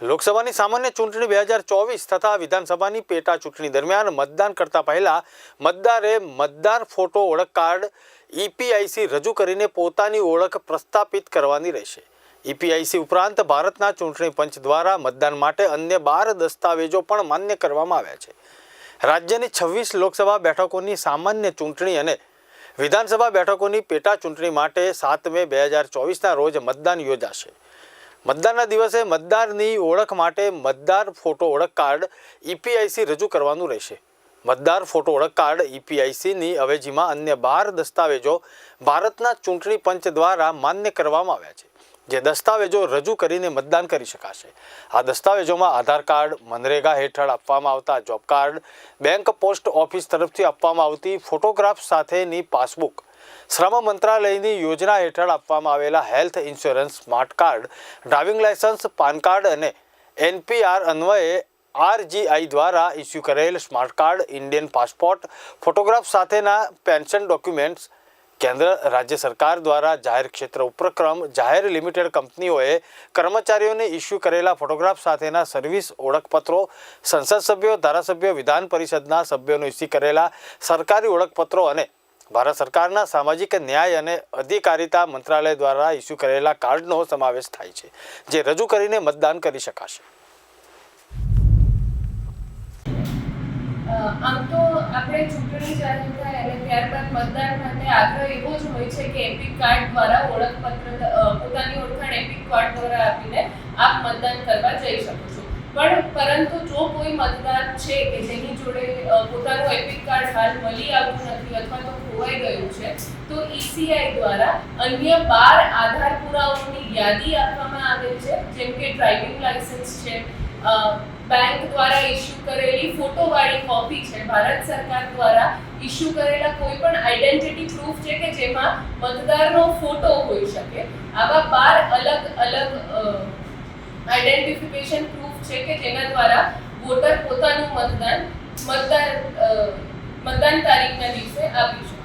લોકસભાની સામાન્ય ચૂંટણી બે હજાર ચોવીસ તથા વિધાનસભાની પેટા ચૂંટણી દરમિયાન મતદાન કરતા પહેલા મતદારે મતદાર ફોટો, ઓળખ કાર્ડ, ઈપીઆઈસી રજૂ કરીને પોતાની ઓળખ પ્રસ્થાપિત કરવાની રહેશે. ઈપીઆઈસી ઉપરાંત ભારતના ચૂંટણી પંચ દ્વારા મતદાન માટે અન્ય બાર દસ્તાવેજો પણ માન્ય કરવામાં આવ્યા છે. રાજ્યની છવ્વીસ લોકસભા બેઠકોની સામાન્ય ચૂંટણી અને વિધાનસભા બેઠકોની પેટા ચૂંટણી માટે સાત મે બે હજાર ચોવીસના રોજ મતદાન યોજાશે. મતદાનના દિવસે મતદારની ઓળખ માટે મતદાર ફોટો ઓળખ કાર્ડ ઈપીઆઈસી રજૂ કરવાનું રહેશે. મતદાર ફોટો ઓળખ કાર્ડ ઈપીઆઈસીની અવેજીમાં અન્ય બાર દસ્તાવેજો ભારતના ચૂંટણી પંચ દ્વારા માન્ય કરવામાં આવ્યા છે. જે દસ્તાવેજો રજૂ કરીને મતદાન કરી શકાશે. આ દસ્તાવેજોમાં આધાર કાર્ડ, મનરેગા હેઠળ આપવામાં આવતા job card, bank post office તરફથી આપવામાં આવતી ફોટોગ્રાફ સાથેની પાસબુક શ્રમ મંત્રાલયની યોજના હેઠળ આપવામાં આવેલા health insurance smart card, driving licence PAN card અને એનપીઆર અન્વયે આરજીઆઈ દ્વારા ઇસ્યુ કરેલ smart card, Indian passport, photograph સાથેના પેન્શન ડોક્યુમેન્ટ્સ, કેન્દ્ર, રાજ્ય સરકાર દ્વારા જાહેર ક્ષેત્ર ઉપક્રમ, જાહેર લિમિટેડ કંપનીઓએ કર્મચારીઓને ઇસ્યુ કરેલા ફોટોગ્રાફ સાથેના સર્વિસ ઓળખપત્રો, સંસદ સભ્યો, ધારાસભ્યો, વિધાન પરિષદના સભ્યોનો ઇસ્યુ કરેલા સરકારી ઓળખપત્રો અને ભારત સરકારના સામાજિક ન્યાય અને અધિકારિતા મંત્રાલય દ્વારા ઇસ્યુ કરેલા કાર્ડનો સમાવેશ થાય છે, જે રજૂ કરીને મતદાન કરી શકાશે. આમ તો આપણે ચૂંટણી જાહેર થાય અને ત્યારબાદ મતદાર માટે આગ્રહ એવો જ હોય છે કે એપિક કાર્ડ દ્વારા ઓળખપત્ર પોતાની ઓળખાણ એપિક કાર્ડ દ્વારા આપીને આપ મતદાન કરવા જઈ શકો છો. પણ પરંતુ જો કોઈ મતદાર છે કે જેની જોડે અ, પોતાનું એપિક કાર્ડ હાલ મળી આવતું નથી અથવા તો ખોવાઈ ગયું છે, તો ઈસીઆઈ દ્વારા અન્ય બાર આધાર પુરાવાઓની યાદી આપવામાં આવેલ છે, જેમ કે ડ્રાઇવિંગ લાયસન્સ છે બેંક દ્વારા ઇસ્યુ કરેલી ફોટોવાળી કોપી છે, ભારત સરકાર દ્વારા ઇસ્યુ કરેલા કોઈ પણ આઈડેન્ટિટી પ્રૂફ છે કે જેમાં મતદારનો ફોટો હોઈ શકે, આવા બાર અલગ અલગ આઈડેન્ટિફિકેશન પ્રૂફ છે કે જેના દ્વારા વોટર પોતાનું મતદાન, મતદાર મતદાન તારીખના દિવસે આપી શકે